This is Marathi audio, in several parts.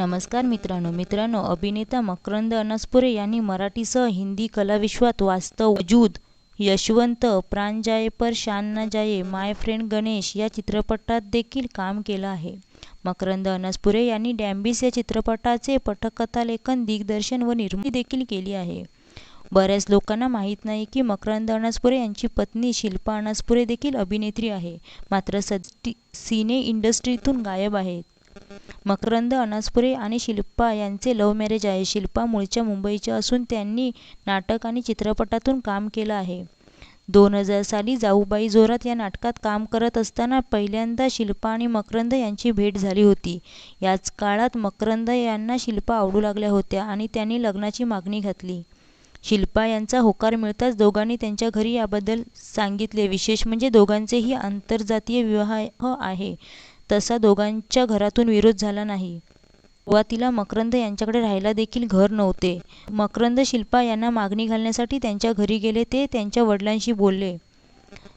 नमस्कार मित्रांनो. मित्रांनो अभिनेता मकरंद अनासपुरे यांनी मराठीसह हिंदी कलाविश्वात वास्तव वजूद यशवंत प्राण जाये पर शान ना जाये माय फ्रेंड गणेश या चित्रपटात देखील काम केलं आहे. मकरंद अनासपुरे यांनी डॅम्बिस या चित्रपटाचे पटकथालेखन दिग्दर्शन व निर्मिती देखील केली आहे. बऱ्याच लोकांना माहीत नाही की मकरंद अनासपुरे यांची पत्नी शिल्पा अनासपुरे देखील अभिनेत्री आहे. मात्र सध्या सिने इंडस्ट्रीतून गायब आहेत. मकरंद अनासपुरे आणि शिल्पा यांचे लव्ह मॅरेज आहे. शिल्पा मूळच्या मुंबईच्या असून त्यांनी नाटक आणि चित्रपटातून काम केलं आहे. दोन हजार साली जाऊबाई जोरात या नाटकात काम करत असताना पहिल्यांदा शिल्पा आणि मकरंद यांची भेट झाली होती. याच काळात मकरंद यांना शिल्पा आवडू लागल्या होत्या आणि त्यांनी लग्नाची मागणी घातली. शिल्पा यांचा होकार मिळताच दोघांनी त्यांच्या घरी याबद्दल सांगितले. विशेष म्हणजे दोघांचेही आंतरजातीय विवाह आहे. तसा दोघांच्या घरातून विरोध झाला नाही. सुरुवातीला मकरंद यांच्याकडे राहायला देखील घर नव्हते. मकरंद शिल्पा यांना मागणी घालण्यासाठी त्यांच्या घरी गेले ते त्यांच्या वडिलांशी बोलले.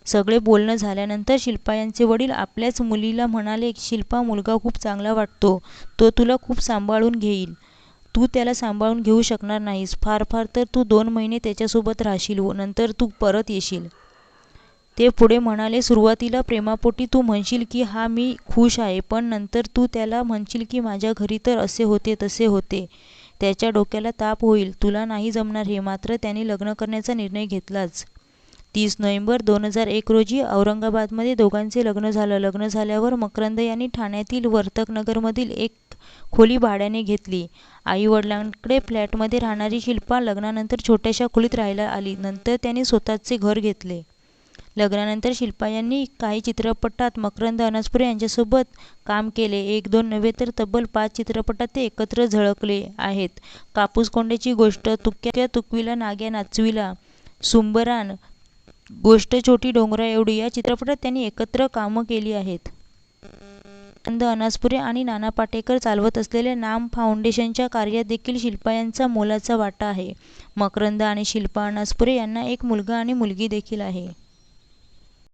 सगळे बोलणं झाल्यानंतर शिल्पा यांचे वडील आपल्याच मुलीला म्हणाले शिल्पा मुलगा खूप चांगला वाटतो. तो तुला खूप सांभाळून घेईल. तू त्याला सांभाळून घेऊ शकणार नाहीस. फार फार तर तू दोन महिने त्याच्यासोबत राहशील. व नंतर तू परत येशील. ते पुढे म्हणाले सुरुवातीला प्रेमापोटी तू म्हणशील की हा मी खुश आहे पण नंतर तू त्याला म्हणशील की माझ्या घरी तर असे होते तसे होते. त्याच्या डोक्याला ताप होईल. तुला नाही जमणार हे मात्र त्याने लग्न करण्याचा निर्णय घेतलाच. तीस नोव्हेंबर दोन हजार एक रोजी औरंगाबादमध्ये दोघांचे लग्न झालं. लग्न झाल्यावर मकरंद यांनी ठाण्यातील वर्तकनगरमधील एक खोली भाड्याने घेतली. आईवडिलांकडे फ्लॅटमध्ये राहणारी शिल्पा लग्नानंतर छोट्याशा खोलीत राहायला आली. नंतर त्यांनी स्वतःचे घर घेतले. लग्नानंतर शिल्पा यांनी काही चित्रपटात मकरंद अनासपुरे यांच्यासोबत काम केले. एक दोन नव्हे तर तब्बल पाच चित्रपटात ते एकत्र झळकले आहेत. कापूस कोंड्याची गोष्ट तुक्या तुकवीला नाग्या नाचविला सुंबरान गोष्ट छोटी डोंगरा एवढी या चित्रपटात त्यांनी एकत्र कामं केली आहेत. नंद अनासपुरे आणि नाना पाटेकर चालवत असलेल्या नाम फाउंडेशनच्या कार्यात देखील शिल्पा यांचा मोलाचा वाटा आहे. मकरंद आणि शिल्पा अनासपुरे यांना एक मुलगा आणि मुलगी देखील आहे.